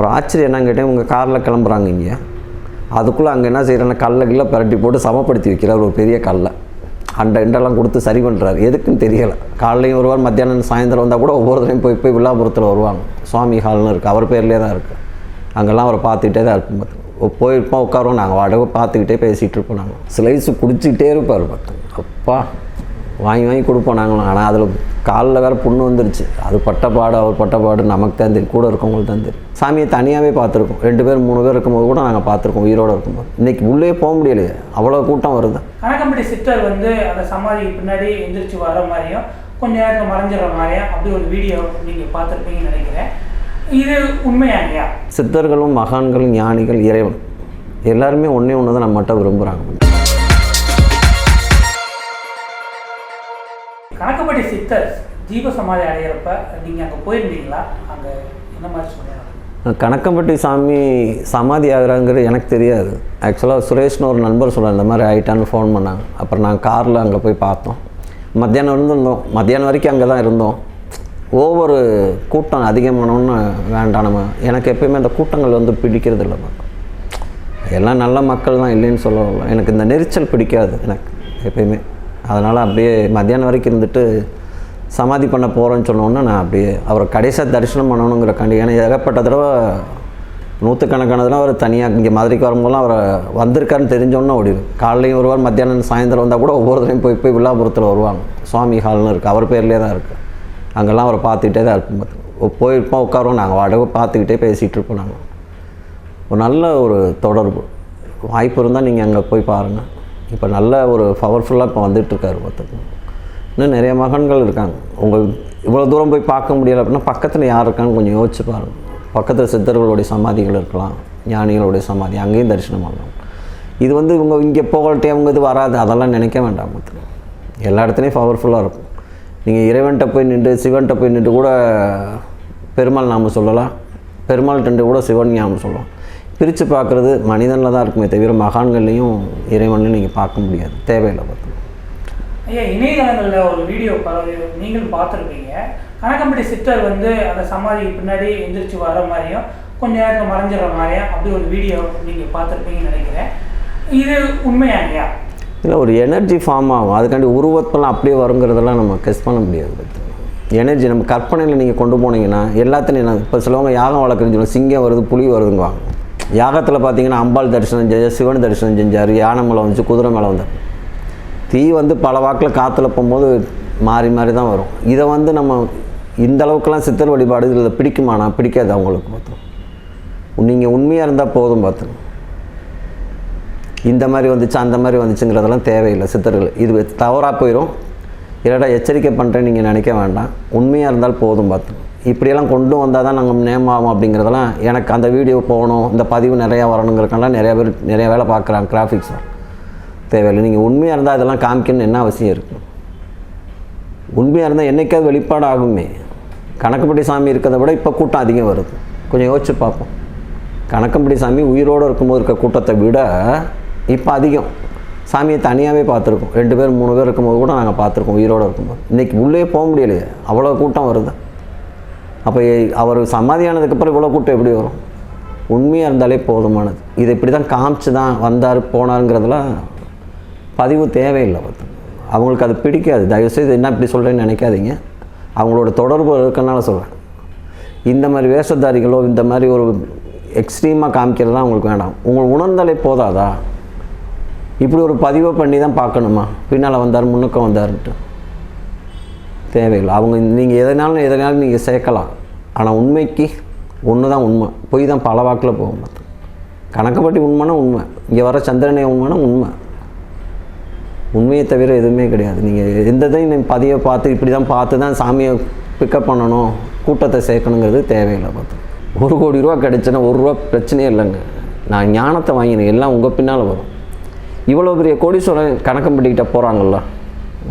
அப்புறம் ஆச்சரியம் என்னன்னு கேட்டேன் உங்கள் காரில் கிளம்புறாங்க இங்கே. அதுக்குள்ளே அங்கே என்ன செய்கிறேன்னா கல்லை கில்ல பரட்டி போட்டு சமப்படுத்தி வைக்கிறார் ஒரு பெரிய கல்லை. அண்டை இண்டெல்லாம் கொடுத்து சரி பண்ணுறாரு எதுக்குன்னு தெரியலை. காலையும் வருவார் மத்தியானம் சாயந்தரம் வந்தால் கூட ஒவ்வொருத்தரையும் போய் போய் விழாபுரத்தில் வருவாங்க. சுவாமி ஹால்னு இருக்குது அவர் பேர்லேயே தான் இருக்குது அங்கெல்லாம் அவரை பார்த்துக்கிட்டே தான் இருப்போம் பார்த்துக்கோ போயிருப்போம் உட்காருவோம். நாங்கள் வாடகை பார்த்துக்கிட்டே பேசிகிட்டு இருப்போம் நாங்கள் ஸ்லைஸு குடிச்சிக்கிட்டே இருப்பார் பார்த்து. அப்பா. வாங்கி வாங்கி கொடுப்போம் நாங்களும். ஆனால் அதில் காலில் வேறு புண்ணு வந்துருச்சு. அது பட்டப்பாடு அவர் பட்டப்பாடு நமக்கு தான் தெரியும். கூட இருக்கவங்களுக்கு தான் தெரியும். சாமியை தனியாகவே பார்த்துருக்கோம். ரெண்டு பேர் மூணு பேர் இருக்கும்போது கூட நாங்கள் பார்த்துருக்கோம் உயிரோடு இருக்கும்போது. இன்றைக்கி உள்ளே போக முடியலையே. அவ்வளோ கூட்டம் வருது. கணக்கம்பட்டி சித்தர் வந்து அந்த சமாதிக்கு பின்னாடி எந்திரிச்சு வர மாதிரியும் கொஞ்ச நேரத்தில் மறைஞ்சிடுற மாதிரியும் அப்படி ஒரு வீடியோ நீங்கள் பார்த்துருப்பீங்கன்னு நினைக்கிறேன். இது உண்மையாங்கய்யா சித்தர்களும் மகான்களும் ஞானிகள் இறைவன். எல்லாருமே ஒன்றே ஒன்று தான் நம்மகிட்ட விரும்புகிறாங்க கணக்கம்பட்டி சித்தர் ஜீவ சமாதி அடையிறப்ப நீங்கள் அங்கே போயிருந்தீங்களா? அங்கே என்ன மாதிரி சொல்லுங்கள் கணக்கம்பட்டி சாமி சமாதி ஆகுறாங்கிறது எனக்கு தெரியாது. ஆக்சுவலாக சுரேஷ்னு ஒரு நண்பர் சொல்ல இந்த மாதிரி ஆயிட்டான்னு ஃபோன் பண்ணாங்க. அப்புறம் நாங்கள் காரில் அங்கே போய் பார்த்தோம். மத்தியானம் இருந்திருந்தோம். மத்தியானம் வரைக்கும் அங்கே தான் இருந்தோம். ஒவ்வொரு கூட்டம் அதிகமானோன்னு வேண்டாம் நம்ம. எனக்கு எப்பயுமே அந்த கூட்டங்கள் வந்து பிடிக்கிறது இல்லை எல்லாம் நல்ல மக்கள் தான் இல்லைன்னு சொல்ல எனக்கு இந்த நெரிச்சல் பிடிக்காது எனக்கு எப்பயுமே. அதனால் அப்படியே மத்தியானம் வரைக்கும் இருந்துட்டு சமாதி பண்ண போகிறேன்னு சொன்னோன்னே நான் அப்படியே அவரை கடைசியாக தரிசனம் பண்ணணுங்கிறக்காண்டி ஏன்னா ஏகப்பட்ட தடவை நூற்றுக்கணக்கான தடவை அவர் தனியாக இங்கே மதுரைக்கு வரும்போதெல்லாம் அவரை வந்திருக்காருன்னு தெரிஞ்சோன்னே ஓடிடும் காலையும் வருவார் மத்தியானம் சாயந்தரம் வந்தால் கூட ஒவ்வொருத்தரையும் போய் போய் விழாபுரத்தில் வருவாங்க. சுவாமி ஹால்னு இருக்குது அவர் பேர்லேயே தான் இருக்குது அங்கெல்லாம் அவரை பார்த்துக்கிட்டே தான் இருப்போம். போயிருப்போம் உட்காருவோம் நாங்கள் வாடகை பார்த்துக்கிட்டே பேசிகிட்டு இருப்போம் நாங்கள் ஒரு நல்ல ஒரு தொடர்பு. வாய்ப்பு இருந்தால் நீங்கள் அங்கே போய் பாருங்கள் இப்போ நல்ல ஒரு பவர்ஃபுல்லாக இப்போ வந்துட்டுருக்காரு பார்த்துக்கோங்க இன்னும் நிறைய மகன்கள் இருக்காங்க. உங்கள் இவ்வளோ தூரம் போய் பார்க்க முடியல அப்படின்னா பக்கத்தில் யார் இருக்கான்னு கொஞ்சம் யோசிச்சு பாருங்கள் பக்கத்தில் சித்தர்களுடைய சமாதிகள் இருக்கலாம் ஞானிகளுடைய சமாதி அங்கேயும் தரிசனம் பண்ணலாம். இது வந்து இவங்க இங்கே போகலட்டே அவங்க இது வராது அதெல்லாம் நினைக்க வேண்டாம் பார்த்துக்கோங்க எல்லா இடத்துலையும் பவர்ஃபுல்லாக இருக்கும். நீங்கள் இறைவன்கிட்ட போய் நின்று சிவன்கிட்ட போய் நின்று கூட பெருமாள் நாம சொல்லலாம். பெருமாள்கிட்ட கூட சிவன் ஞாபகம் சொல்லலாம். பிரித்து பார்க்குறது மனிதனில் தான் இருக்குமே தவிர மகான்கள்லையும் இறைவன்லையும் நீங்கள் பார்க்க முடியாது. தேவையில்லை பார்த்து. ஐயா இணையதளங்களில் ஒரு வீடியோ நீங்களும் பார்த்துருப்பீங்க. கணக்கம்பட்டி சித்தர் வந்து அந்த சமாதிக்கு பின்னாடி எந்திரிச்சு வர மாதிரியும் கொஞ்ச நேரத்தில் மறைஞ்சிடுற மாதிரியும் அப்படி ஒரு வீடியோ நீங்கள் பார்த்துருப்பீங்கன்னு நினைக்கிறேன். இது உண்மையாங்கய்யா இல்லை ஒரு எனர்ஜி ஃபார்ம் ஆகும். அதுக்காண்டி உருவத்தெல்லாம் அப்படியே வருங்கிறதெல்லாம் நம்ம கெஸ் பண்ண முடியாது எனர்ஜி நம்ம கற்பனையில் நீங்கள் கொண்டு போனீங்கன்னா எல்லாத்துலையும் இப்போ சிலவங்க யாகம் வளர்க்குறேன்னு சொல்லுவாங்க சிங்கம் வருது புலி வருதுங்குவாங்க. யாகத்தில் பார்த்தீங்கன்னா அம்பாள் தரிசனம் செஞ்சார் சிவன் தரிசனம் செஞ்சார் யானை மேலே வந்துச்சு குதிரை மேலே வந்தார். தீ வந்து பல வாக்கில் காற்றுல போகும்போது மாறி மாறி தான் வரும். இதை வந்து நம்ம இந்த அளவுக்குலாம் சித்தர் வழிபாடு இதில் பிடிக்குமானா? பிடிக்காது அவங்களுக்கு பார்த்தோம் நீங்கள் உண்மையாக இருந்தால் போதும் பார்த்துக்கணும் இந்த மாதிரி வந்துச்சு அந்த மாதிரி வந்துச்சுங்கிறதெல்லாம் தேவையில்லை சித்தர்கள். இது தவறாக போயிடும் இல்லைடா எச்சரிக்கை பண்ணுறேன்னு நீங்கள் நினைக்க வேண்டாம். உண்மையாக இருந்தால் போதும் பார்த்துக்கணும் இப்படியெல்லாம் கொண்டு வந்தால் தான் நாங்கள் நேம் ஆகும் அப்படிங்கிறதெல்லாம் எனக்கு அந்த வீடியோ போகணும் இந்த பதிவு நிறையா வரணுங்கிறக்கெல்லாம் நிறையா பேர் நிறைய வேலை பார்க்குறாங்க கிராஃபிக்ஸ் தேவையில்லை. நீங்கள் உண்மையாக இருந்தால் அதெல்லாம் காமிக்கணும்னு என்ன அவசியம் இருக்குது உண்மையாக இருந்தால் என்றைக்காவது வெளிப்பாடு ஆகுமே கணக்குப்படி சாமி இருக்கிறத விட இப்போ கூட்டம் அதிகம் வருது. கொஞ்சம் யோசிச்சு பார்ப்போம். கணக்கம்படி சாமி உயிரோடு இருக்கும்போது இருக்க கூட்டத்தை விட இப்போ அதிகம். சாமியை தனியாகவே பார்த்துருக்கோம். ரெண்டு பேர் மூணு பேர் இருக்கும்போது கூட நாங்கள் பார்த்துருக்கோம் உயிரோடு இருக்கும்போது. இன்றைக்கி உள்ளே போக முடியலையே. அவ்வளோ கூட்டம் வருது. அப்போ அவர் சமாதியானதுக்கப்புறம் இவ்வளோ கூட்டம் எப்படி வரும்? உண்மையாக இருந்தாலே போதுமானது. இதை இப்படி தான் காமிச்சு தான் வந்தார் போனாருங்கிறதுலாம் பதிவு தேவையில்லை பார்த்து அவங்களுக்கு அது பிடிக்காது. தயவுசெய்து என்ன இப்படி சொல்கிறேன்னு நினைக்காதீங்க. அவங்களோட தொடர்பு இருக்கனால சொல்கிறேன் இந்த மாதிரி வேஷதாரிகளோ இந்த மாதிரி ஒரு எக்ஸ்ட்ரீமாக காமிக்கிறதுலாம் அவங்களுக்கு வேண்டாம் உங்களுக்கு உணர்ந்தாலே போதாதா? இப்படி ஒரு பதிவை பண்ணி தான் பார்க்கணுமா? பின்னால் வந்தார் முன்னுக்க வந்தாருன்ட்டு. தேவையில்லை. அவங்க நீங்கள் எதனாலும் எதனாலும் நீங்கள் சேர்க்கலாம். ஆனால் உண்மைக்கு ஒன்று தான் உண்மை. பொய் தான் பல வாக்கில் போகும் பார்த்து கணக்கப்பட்டி உண்மைனா உண்மை. இங்கே வர சந்திரனே உண்மைனா உண்மை. உண்மையை தவிர எதுவுமே கிடையாது. நீங்கள் எந்த இதையும் நீங்கள் பதிவை பார்த்து இப்படி தான் பார்த்து தான் சாமியை பிக்கப் பண்ணணும். கூட்டத்தை சேர்க்கணுங்கிறது தேவையில்லை பார்த்து. ஒரு கோடி ரூபா கிடைச்சுன்னா ஒரு ரூபா பிரச்சனையே இல்லைங்க. நான் ஞானத்தை வாங்கினேன். எல்லாம் உங்கள் பின்னால் வரும். இவ்வளோ பெரிய கோடீஸ்வரன் கணக்கம் பண்ணிக்கிட்ட போகிறாங்கல்ல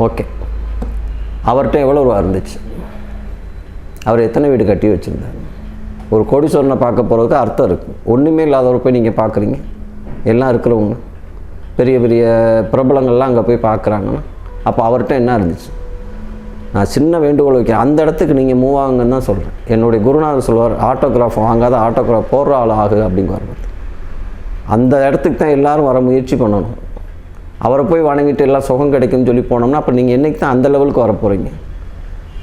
ஓகே. அவர்கிட்ட எவ்வளோ ரூபா இருந்துச்சு? அவர் எத்தனை வீடு கட்டி வச்சுருந்தார்? ஒரு கோடீஸ்வரனை பார்க்க போகிறதுக்கு அர்த்தம் இருக்குது ஒன்றுமே இல்லாதவரை போய் நீங்கள் பார்க்குறீங்க? எல்லாம் இருக்கிறவங்க. பெரிய பெரிய பிரபலங்கள்லாம் அங்கே போய் பார்க்குறாங்கன்னா அப்போ அவர்கிட்ட என்ன இருந்துச்சு? நான் சின்ன வேண்டுகோள் வைக்கிறேன். அந்த இடத்துக்கு நீங்கள் மூவ் ஆகுங்கன்னு தான் சொல்கிறேன் என்னுடைய குருநாதர் சொல்லுவார் ஆட்டோகிராஃப் வாங்காத ஆட்டோகிராஃப் போடுற ஆள் ஆகு அப்படிங்குவார். அந்த இடத்துக்கு தான் எல்லோரும் வர முயற்சி பண்ணணும். அவரை போய் வணங்கிட்டு எல்லாம் சுகம் கிடைக்கும்னு சொல்லி போனோம்னா அப்போ நீங்கள் என்றைக்கு தான் அந்த லெவலுக்கு வர போகிறீங்க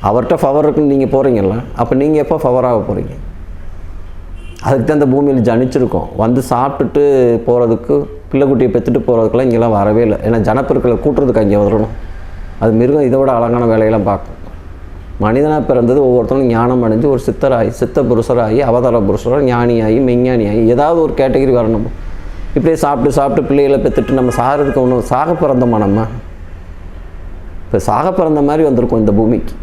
அவர்கிட்ட ஃபவர் இருக்குன்னு நீங்கள் போகிறீங்கல்ல அப்போ நீங்கள் எப்போ ஃபவர் ஆக போகிறீங்க அதுக்கு தான் இந்த பூமியில் ஜனிச்சிருக்கோம். வந்து சாப்பிட்டுட்டு போகிறதுக்கு பிள்ளைக்குட்டியை பெற்றுட்டு போகிறதுக்கெல்லாம் இங்கெல்லாம் வரவே இல்லை. ஏன்னா ஜனப்பெருக்களை கூட்டுறதுக்கு அங்கே வரணும் அது மிருகம் இதை விட அழகான வேலையெல்லாம் பார்க்கும். மனிதனாக பிறந்தது ஒவ்வொருத்தரும் ஞானம் அடைஞ்சு ஒரு சித்தராகி சித்த புருஷராகி அவதார புருஷராக ஞானியாகி மெஞ்ஞானியாகி ஏதாவது ஒரு கேட்டகரி வரணும். இப்படியே சாப்பிட்டு சாப்பிட்டு பிள்ளைகளை பெற்றுட்டு நம்ம சாகிறதுக்கு ஒன்றும் சாக பிறந்தோமா நம்ம? இப்போ சாக பிறந்த மாதிரி வந்திருக்கும் இந்த பூமிக்கு.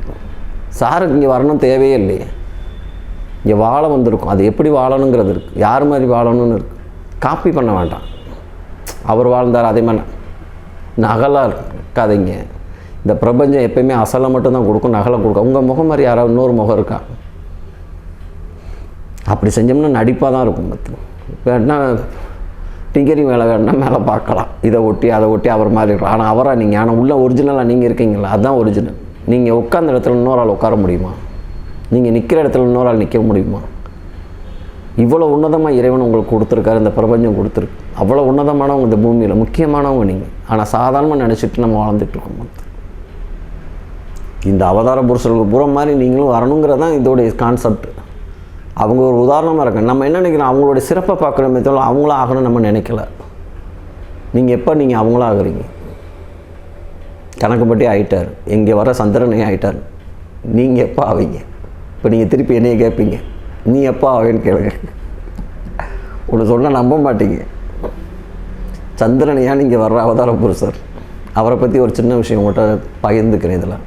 சாருக்கு இங்கே வரணும் தேவையே இல்லையே. இங்கே வாழ வந்திருக்கும். அது எப்படி வாழணுங்கிறது இருக்குது யார் மாதிரி வாழணும்னு இருக்குது காப்பி பண்ண வேண்டாம். அவர் வாழ்ந்தார் அதே மாதிரி நகலாக இருக்காதீங்க. இந்த பிரபஞ்சம் எப்பயுமே அசலை மட்டும்தான் கொடுக்கும் நகலை கொடுக்கும். உங்கள் முகம் மாதிரி யாராவது இன்னொரு முகம் இருக்கா? அப்படி செஞ்சோம்னா நடிப்பாக தான் இருக்கும். இப்போ வேணா டிகிரி மேலே வேணா மேலே பார்க்கலாம். இதை ஒட்டி அதை ஒட்டி அவர் மாதிரி இருக்கலாம். ஆனால் அவராக நீங்கள் ஆனால் உள்ள ஒரிஜினலாக நீங்கள் இருக்கீங்களா அதுதான் ஒரிஜினல் நீங்கள் உட்காந்த இடத்துல இன்னொரு ஆள் உட்கார முடியுமா? நீங்கள் நிற்கிற இடத்துல இன்னொரு ஆள் நிற்க முடியுமா? இவ்வளோ உன்னதமாக இறைவன் உங்களுக்கு கொடுத்துருக்காரு இந்த பிரபஞ்சம் கொடுத்துருக்கு. அவ்வளோ உன்னதமானவங்க இந்த பூமியில் முக்கியமானவங்க நீங்கள் ஆனால் சாதாரணமாக நினச்சிட்டு நம்ம வாழ்ந்துட்டு இருக்கோம் இந்த அவதார புருஷர்களுக்கு புறம் மாதிரி நீங்களும் வரணுங்கிறதான் இதோடைய கான்செப்ட் அவங்க ஒரு உதாரணமாக இருக்காங்க நம்ம என்ன நினைக்கிறோம்? அவங்களுடைய சிறப்பை பார்க்குறோமே தவிர அவங்களும் ஆகணும்னு நம்ம நினைக்கல. நீங்கள் எப்போ நீங்கள் அவங்களா ஆகுறீங்க? கணக்குப்பட்டி ஆகிட்டார் இங்கே வர சந்திரனே ஆகிட்டார் நீங்கள் எப்போ ஆவீங்க? இப்போ நீங்கள் திருப்பி என்னையை கேட்பீங்க நீ எப்போ ஆவேன்னு கேளுங்க. ஒன்று சொன்னால் நம்ப மாட்டீங்க. சந்திரனையா நீங்கள் வர்ற அவதார புருஷர் அவரை பற்றி ஒரு சின்ன விஷயம் உங்கள்கிட்ட பகிர்ந்துக்கிறேன் இதில்.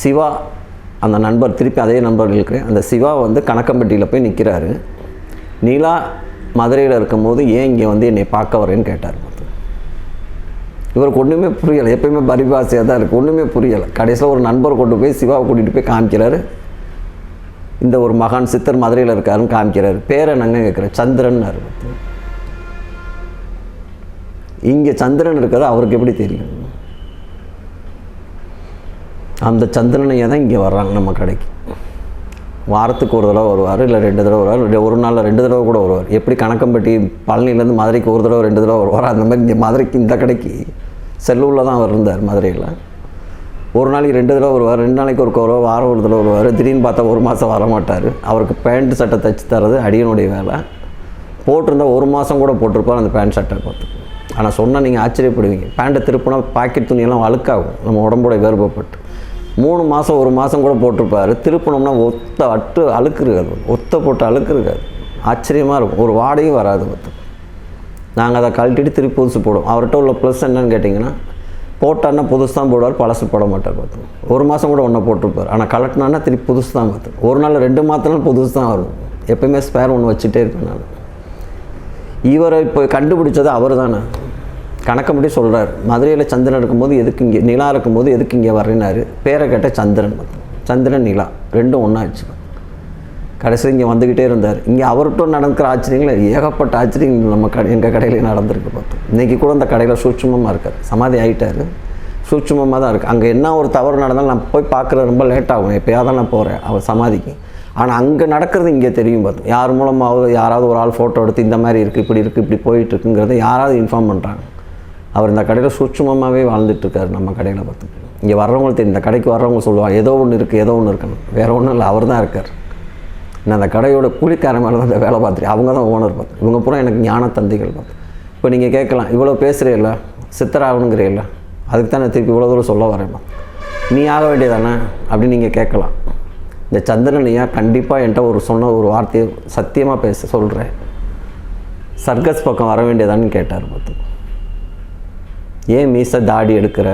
சிவா அந்த நண்பர் திருப்பி அதே நண்பர் இருக்கிறேன் அந்த சிவா வந்து கணக்கம்பட்டியில் போய் நிற்கிறாரு நீலா மதுரையில் இருக்கும்போது ஏன் இங்கே வந்து என்னை பார்க்க வரேன்னு கேட்டார். இவருக்கு ஒன்றுமே புரியலை. எப்பயுமே பரிபாசையாக தான் இருக்குது ஒன்றுமே புரியலை. கடைசியில் ஒரு நண்பர் கொண்டு போய் சிவாவை கூட்டிகிட்டு போய் காமிக்கிறாரு. இந்த ஒரு மகான் சித்தர் மதுரையில் இருக்காருன்னு காமிக்கிறார். பேர் என்னங்க கேட்குறேன்? சந்திரன் இங்கே சந்திரன் இருக்கிறது அவருக்கு எப்படி தெரியும்? அந்த சந்திரனையை தான் இங்கே வர்றாங்க நம்ம கடைக்கு. வாரத்துக்கு ஒரு தடவை வருவார் இல்லை ரெண்டு தடவை வருவார் இல்லை ஒரு நாளில் ரெண்டு தடவை கூட வருவார். எப்படி கணக்கம்பட்டி பழனிலேருந்து மதுரைக்கு ஒரு தடவை ரெண்டு தடவை வருவார் அந்த மாதிரி இங்கே மதுரைக்கு இந்த கடைக்கு செல்லூரில் தான் அவர் இருந்தார் மதுரையில். ஒரு நாளைக்கு ரெண்டு தடவை வருவார் ரெண்டு நாளைக்கு ஒரு வருவார் வாரம் ஒரு தடவை வருவார். திடீர்னு பார்த்தா ஒரு மாதம் வர மாட்டார். அவருக்கு பேண்ட் சட்டை தைச்சி தரது அடியனுடைய வேலை. போட்டிருந்தால் ஒரு மாதம் கூட போட்டிருப்பார் அந்த பேண்ட் சட்டை பார்த்து. ஆனால் சொன்னால் நீங்கள் ஆச்சரியப்படுவீங்க. பேண்ட்டை திருப்பினா பாக்கெட் துணியெல்லாம் அழுக்காகும். நம்ம உடம்போட வேறுபட்டு மூணு மாதம் ஒரு மாதம் கூட போட்டிருப்பாரு. திருப்பினோம்னா ஒத்த அட்டு அழுக்கு இருக்காது ஒத்த போட்டு அழுக்கு இருக்காது ஆச்சரியமாக இருக்கும். ஒரு வாடகையும் வராது மொத்தம். நாங்கள் அதை கழட்டிட்டு திருப்பி புதுசு போடுவோம். அவர்கிட்ட உள்ள ப்ளஸ் என்னன்னு கேட்டிங்கன்னா போட்டான்னா புதுசு தான் போடுவார் பழசு போட மாட்டார் பார்த்து ஒரு மாதம் கூட ஒன்றை போட்டிருப்பார். ஆனால் கலட்டினான்னா திருப்பி புதுசு தான் பார்த்து ஒரு நாள் ரெண்டு மாதம்னாலும் புதுசு தான் வரும். எப்பயுமே ஸ்பேர் ஒன்று வச்சுட்டே இருப்பேன் நான். இவரை இப்போ கண்டுபிடிச்சது அவர் தானே கணக்கம்படி சொல்கிறார் மதுரையில் சந்திரன் இருக்கும்போது எதுக்கு இங்கே நிலா இருக்கும்போது எதுக்கு இங்கே வர்றேனாரு பேரை கேட்ட சந்திரன் சந்திரன் நிலா. ரெண்டும் ஒன்றாச்சு கடைசி இங்கே வந்துக்கிட்டே இருந்தார். இங்கே அவர்கிட்ட நடக்கிற ஆச்சரியங்கள் ஏகப்பட்ட ஆச்சரியங்கள் நம்ம கடை எங்கள் கடையிலே நடந்திருக்கு பார்த்தோம் இன்றைக்கி கூட அந்த கடையில் சூட்சமமாக இருக்கார். சமாதி ஆகிட்டார் சூட்சமமாக தான் இருக்குது அங்கே என்ன ஒரு தவறு நடந்தாலும் நான் போய் பார்க்குறது ரொம்ப லேட் ஆகும். எப்போயாவது தான் நான் போகிறேன் அவர் சமாதிக்கு. ஆனால் அங்கே நடக்கிறது இங்கே தெரியும் பார்த்தோம் யார் மூலமாவது யாராவது ஒரு ஆள் ஃபோட்டோ எடுத்து இந்த மாதிரி இருக்குது இப்படி இருக்குது இப்படி போயிட்டு இருக்குங்கிறத யாராவது இன்ஃபார்ம் பண்ணுறாங்க அவர் இந்த கடையில் சூட்சமாகவே வாழ்ந்துட்டுருக்காரு நம்ம கடையில் பார்த்து இங்கே வர்றவங்களுக்கு தெரியும் இந்த கடைக்கு வர்றவங்க சொல்லுவாங்க ஏதோ ஒன்று இருக்குது ஏதோ ஒன்று இருக்குன்னு வேறு ஒன்றும் இல்லை அவர் தான் இருக்கார். நான் அந்த கடையோட கூலிக்காரன் மேலே தான் அந்த வேலை பார்த்துட்டு அவங்க தான் ஓனர் பார்த்து. இவங்க பூரா எனக்கு ஞான தந்தைகள் பார்த்து. இப்போ நீங்கள் கேட்கலாம் இவ்வளோ பேசுகிறீல்ல சித்தராகணுங்கிறீல்ல? அதுக்கு தான் நான் திருப்பி இவ்வளோ தூரம் சொல்ல வரேன் நீ ஆக வேண்டியதானே? அப்படின்னு நீங்கள் கேட்கலாம். இந்த சந்திரனையா கண்டிப்பாக என்கிட்ட ஒரு சொன்ன ஒரு வார்த்தையை சத்தியமாக பேச சொல்கிறேன் சர்க்கஸ் பக்கம் வர வேண்டியதான்னு கேட்டார் பார்த்து. ஏன் மீசை தாடி எடுக்கிற?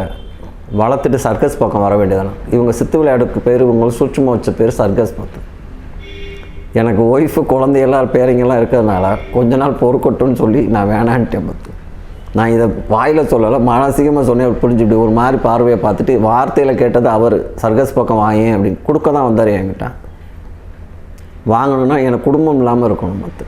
வளர்த்துட்டு சர்க்கஸ் பக்கம் வர வேண்டியதானே இவங்க சித்து விளையாடுக்கு பேர் இவங்க சூட்சமாக வச்ச பேர் சர்க்கஸ் பார்த்து எனக்கு ஒய்ஃபு குழந்தையெல்லாம் பேரைங்கெல்லாம் இருக்கிறதுனால கொஞ்ச நாள் பொறுக்கட்டும்னு சொல்லி நான் வேணான்ட்டேன் பார்த்து நான் இதை வாயில் சொல்லலை மானசீகமாக சொன்னேன் புரிஞ்சுட்டு ஒரு மாதிரி பார்வையை பார்த்துட்டு வார்த்தையில் கேட்டது அவர் சர்க்கஸ் பக்கம் வாங்க அப்படின்னு. கொடுக்க தான் வந்தார் என்கிட்ட. வாங்கணுன்னா எனக்கு குடும்பம் இல்லாமல் இருக்கணும் மற்ற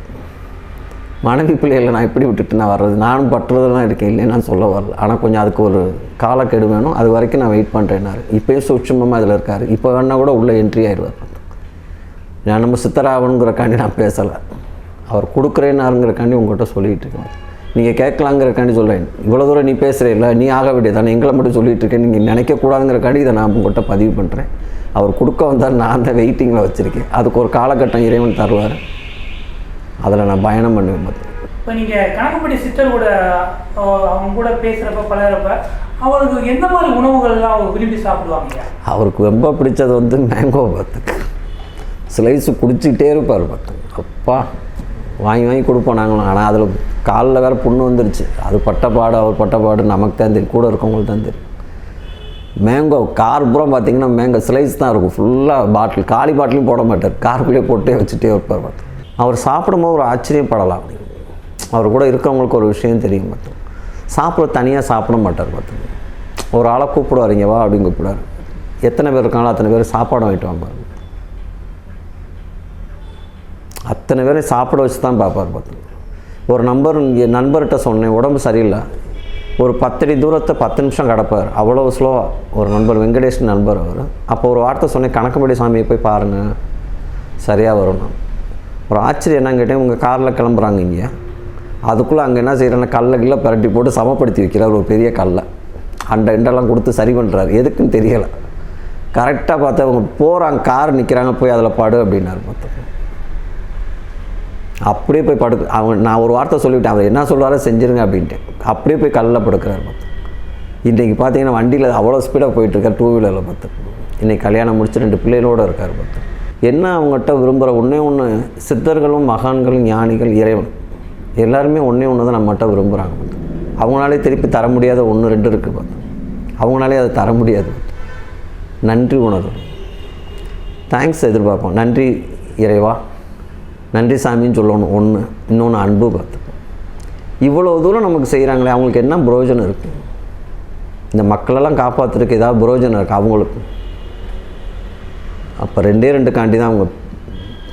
மனைவி பிள்ளைகளை நான் எப்படி விட்டுட்டு நான் வர்றது? நானும் பட்டுறதெல்லாம் இருக்கேன் இல்லைன்னு நான் சொல்ல வரல. ஆனால் கொஞ்சம் அதுக்கு ஒரு காலக்கெடு வேணும். அது வரைக்கும் நான் வெயிட் பண்ணுறேன்னாரு இப்போயும் சூட்சமமாக அதில் இருக்கார். இப்போ வேணால் கூட உள்ளே என்ட்ரி ஆயிடுவார் நான் நம்ம சித்தராவனுங்கிறக்காண்டி நான் பேசலை. அவர் கொடுக்குறேன்னாருங்கிறக்காண்டி உங்கள்கிட்ட சொல்லிகிட்டு இருக்கேன். நீங்கள் கேட்கலாங்கிறக்காண்டி சொல்கிறேன் இவ்வளோ தூரம் நீ பேசுகிற இல்லை நீ ஆக வேண்டியதானே எங்களை மட்டும் சொல்லிட்டு இருக்கேன். நீங்கள் நினைக்கக்கூடாதுங்கிறக்காண்டி இதை நான் உங்கள்கிட்ட பதிவு பண்ணுறேன் அவர் கொடுக்க வந்தால் நான் அந்த வெயிட்டிங்கில் வச்சுருக்கேன். அதுக்கு ஒரு காலகட்டம் இறைவன் தருவார். அதில் நான் பயணம் பண்ணுவேன் இப்போ நீங்கள் கணக்குப்படி சித்தர் கூட அவங்க கூட பேசுகிறப்ப பழகிறப்ப அவருக்கு எந்த மாதிரி உணவுகள்லாம் அவங்க விரும்பி சாப்பிடுவாங்க? அவருக்கு ரொம்ப பிடிச்சது வந்து மேங்கோ பார்த்துக்கு. ஸ்லைஸு குடிச்சிக்கிட்டே இருப்பார் பார்த்து. அப்பா வாங்கி வாங்கி கொடுப்போம் நாங்களும். ஆனால் அதில் காலில் வேறு புண்ணு வந்துருச்சு. அது பட்டப்பாடு அவர் பட்டப்பாடு நமக்கு தான் தெரியும். கூட இருக்கவங்களுக்கு தான் தெரியும். மேங்கோ கார் பூரா பார்த்தீங்கன்னா மேங்கோ ஸ்லைஸ் தான் இருக்கும். ஃபுல்லாக பாட்டில் காலி பாட்டிலையும் போட மாட்டார். காருக்குள்ளேயே போட்டே வச்சுட்டே இருப்பார் பார்த்து. அவர் சாப்பிடும்போது ஒரு ஆச்சரியப்படலாம். அவர் கூட இருக்கவங்களுக்கு ஒரு விஷயம் தெரியும் பார்த்து சாப்பிட தனியாக சாப்பிட மாட்டார் பார்த்து ஒரு ஆளை கூப்பிடுவார் இங்கே வா அப்படின்னு கூப்பிடுவார். எத்தனை பேர் இருக்காங்களோ அத்தனை பேர் சாப்பாடு வாங்கிட்டு வாங்க அத்தனை பேரை சாப்பிட வச்சு தான் பார்ப்பார் பார்த்து ஒரு நம்பர் இங்கே நண்பர்கிட்ட சொன்னேன் உடம்பு சரியில்லை. ஒரு பத்தடி தூரத்தை பத்து நிமிஷம் கிடப்பார். அவ்வளோ ஸ்லோவாக ஒரு நண்பர் வெங்கடேஷ் நண்பர் அவர். அப்போ ஒரு வார்த்தை சொன்னேன் கணக்குப்படி சாமியை போய் பாருங்கள் சரியாக வரும் நான் ஒரு ஆச்சரியம் என்னன்னு கேட்டேன் உங்கள் காரில் கிளம்புறாங்க இங்கே. அதுக்குள்ளே அங்கே என்ன செய்கிறேன்னா கல்லை கில்ல பரட்டி போட்டு சமப்படுத்தி வைக்கிறார் ஒரு பெரிய கல்லை. அண்டை இண்டெல்லாம் கொடுத்து சரி பண்ணுறாரு எதுக்குன்னு தெரியலை. கரெக்டாக பார்த்து அவங்க போகிறாங்க கார் நிற்கிறாங்க போய் அதில் படு அப்படின்னாரு பார்த்து அப்படியே போய் படுக்க அவன் நான் ஒரு வார்த்தை சொல்லிவிட்டேன் அவர் என்ன சொல்கிறாரோ செஞ்சிருங்க அப்படின்ட்டு அப்படியே போய் கல்லில் படுக்கிறார் பார்த்து இன்றைக்கி பார்த்தீங்கன்னா வண்டியில் அவ்வளோ ஸ்பீடாக போயிட்டுருக்கார் டூ வீலரில் பார்த்து இன்றைக்கி கல்யாணம் முடிச்சு ரெண்டு பிள்ளைகளோடு இருக்கார் பார்த்து என்ன அவங்ககிட்ட விரும்புகிற? ஒன்றே ஒன்று சித்தர்களும் மகான்களும் ஞானிகள் இறைவன். எல்லாருமே ஒன்றே ஒன்று தான் நம்மகிட்ட விரும்புகிறாங்க. அவங்களாலே திருப்பி தர முடியாத ஒன்று ரெண்டு இருக்குது பார்த்து அவங்களாலே அதை தர முடியாது. நன்றி உணர்வு. தேங்க்ஸ் எதிர்பார்ப்போம். நன்றி இறைவா. நன்றி சாமின்னு சொல்லணும். ஒன்று இன்னொன்று அன்பு பார்த்துப்போம் இவ்வளோ தூரம் நமக்கு செய்கிறாங்களே அவங்களுக்கு என்ன புரோஜனம் இருக்குது இந்த மக்களெல்லாம் காப்பாற்றுறதுக்கு ஏதாவது புரோஜனம் இருக்குது அவங்களுக்கு? அப்போ ரெண்டே ரெண்டு காண்டி தான் அவங்க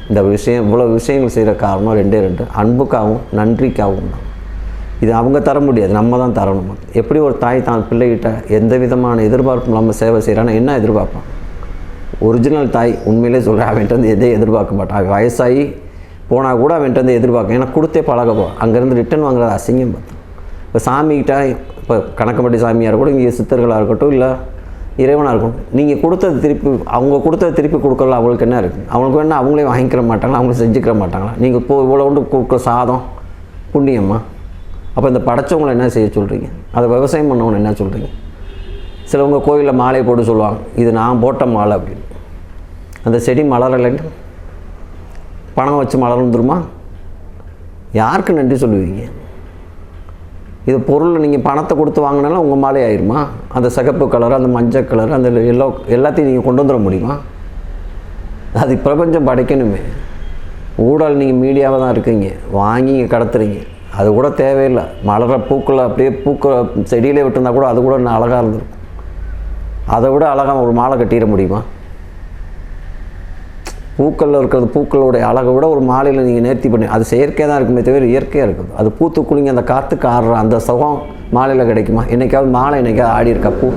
இந்த விஷயம் இவ்வளோ விஷயங்கள் செய்கிற காரணம் ரெண்டே ரெண்டு. அன்புக்காகவும் நன்றிக்காகவும். தான் இது அவங்க தர முடியாது நம்ம தான் தரணும். எப்படி ஒரு தாய் தான் பிள்ளைகிட்ட எந்த விதமான எதிர்பார்ப்பும் இல்லாமல் சேவை செய்கிறான்னா என்ன எதிர்பார்ப்பான் ஒரிஜினல் தாய் உண்மையிலே சொல்கிறேன் அவன்கிட்ட வந்து எதையும் எதிர்பார்க்க மாட்டான். அவன் வயசாகி போனால் கூட அவன்கிட்ட வந்து எதிர்பார்க்க ஏன்னா கொடுத்தே பழகப்போ. அங்கேருந்து ரிட்டன் வாங்குறது அசிங்கம் பார்த்தோம் இப்போ சாமிக்கிட்ட இப்போ கணக்கப்பட்டி சாமியாக இருக்கட்டும் இங்கே சித்தர்களாக இருக்கட்டும் இல்லை இறைவனாக இருக்கும். நீங்கள் கொடுத்தது திருப்பி அவங்க கொடுத்தது திருப்பி கொடுக்கல அவங்களுக்கு என்ன இருக்குது அவங்களுக்கு வேணால் அவங்களே வாங்கிக்கிற மாட்டாங்களா? அவங்களே செஞ்சுக்கிற மாட்டாங்களா? நீங்கள் இப்போ இவ்வளோ கொண்டு கொடுக்குற சாதம் புண்ணியம்மா அப்போ இந்த படைச்சவங்களை என்ன செய்ய சொல்கிறீங்க அதை விவசாயம் பண்ணவங்க என்ன சொல்கிறீங்க சிலவங்க கோயிலில் மாலை போட்டு சொல்லுவாங்க இது நான் போட்ட மாலை அப்படின்னு. அந்த செடி மலரலைன்னு? பணம் வச்சு மலர்ந்துருமா யாருக்கு நன்றி சொல்லுவீங்க? இது பொருள் நீங்கள் பணத்தை கொடுத்து வாங்கினாலும் உங்கள் மாலை ஆயிருமா? அந்த சிகப்பு கலர் அந்த மஞ்சள் கலர் அந்த எல்லோ எல்லாத்தையும் நீங்கள் கொண்டு வந்துட முடியுமா? அது பிரபஞ்சம் படைக்கணுமே. ஊழல் நீங்கள் மீடியாவாக தான் இருக்கீங்க. வாங்கி இங்கே கடத்துறீங்க. அது கூட தேவையில்லை. மலர பூக்களை அப்படியே பூக்களை செடியிலே விட்டுருந்தா கூட அது கூட இன்னும் அழகாக இருந்திருக்கும். அதை விட அழகாக ஒரு மாலை கட்டிட முடியுமா? பூக்களில் இருக்கிறது பூக்களுடைய அழகை விட ஒரு மாலையில் நீங்கள் நேர்த்தி பண்ணி அது செயற்கையாக தான் இருக்குமே தவிர இயற்கையாக இருக்குது. அது பூத்து குளிங்க அந்த காற்றுக்கு ஆடுற அந்த சுகம் மாலையில் கிடைக்குமா? என்னைக்காவது மாலை என்றைக்காவது ஆடி இருக்கா பூ?